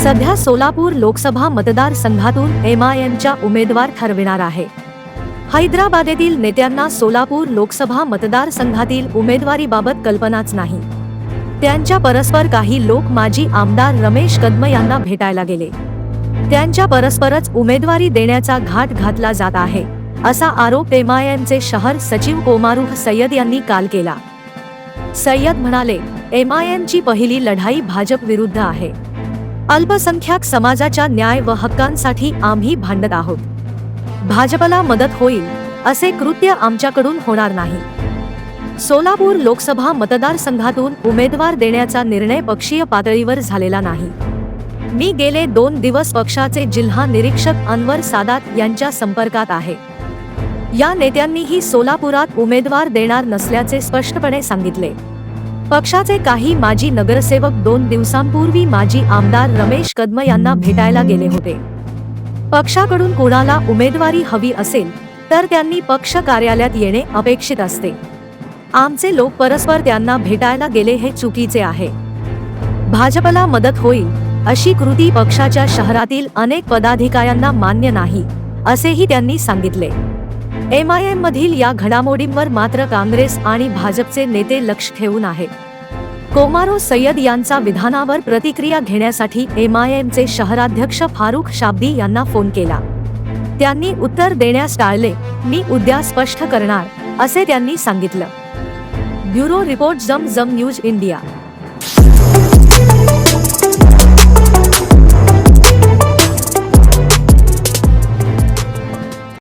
सध्या सोलापूर लोकसभा मतदारसंघातून M I एमच्या उमेदवार ठरविणार आहे. हैदराबाद येथील नेत्यांना सोलापूर लोकसभा मतदारसंघातील उमेदवारीबाबत कल्पनाच नाही. त्यांच्या परस्पर काही लोक माजी आमदार रमेश कदम यांना भेटायला गेले. त्यांच्या परस्परच उमेदवारी देण्याचा घाट घातला जात आहे असा आरोप एमआयएमचे शहर सचिव कोमारुख सय्यद यांनी काल केला. सय्यद म्हणाले एमआयएमची पहिली लढाई भाजप विरुद्ध आहे. अल्पसंख्याक समाजाच्या न्याय व हक्कांसाठी आम्ही भांडत आहोत. भाजपला मदत होईल असे कृत्य आमच्याकडून होणार नाही. सोलापूर लोकसभा मतदारसंघातून उमेदवार देण्याचा निर्णय पक्षीय पातळीवर झालेला नाही. मी गेले दोन दिवस पक्षाचे जिल्हा निरीक्षक अनवर सादात यांच्या संपर्कात आहे. या नेत्यांनीही सोलापुरात उमेदवार देणार नसल्याचे स्पष्टपणे सांगितले. पक्षाचे काही माजी नगरसेवक दोन दिवसांपूर्वी माजी आमदार रमेश कदम यांना भेटायला गेले होते. पक्षाकडून कोणाला उमेदवारी हवी असेल तर त्यांनी पक्ष कार्यालयात येणे अपेक्षित असते. आमचे लोक परस्पर त्यांना भेटायला गेले हे चुकीचे आहे. भाजपला मदत होईल अशी कृती पक्षाच्या शहरातील अनेक पदाधिकाऱ्यांना मान्य नाही असेही त्यांनी सांगितले. एम आय एम मधील या घडामोडींवर मात्र काँग्रेस आणि भाजपचे नेते लक्ष ठेवून आहेत. कोमारो सय्यद यांचा विधानावर प्रतिक्रिया घेण्यासाठी एम आय एमचे शहराध्यक्ष फारुख शाब्दी यांना फोन केला. त्यांनी उत्तर देण्यास टाळले मी उद्या स्पष्ट करणार असे त्यांनी सांगितलं. ब्युरो रिपोर्ट जम जम न्यूज इंडिया.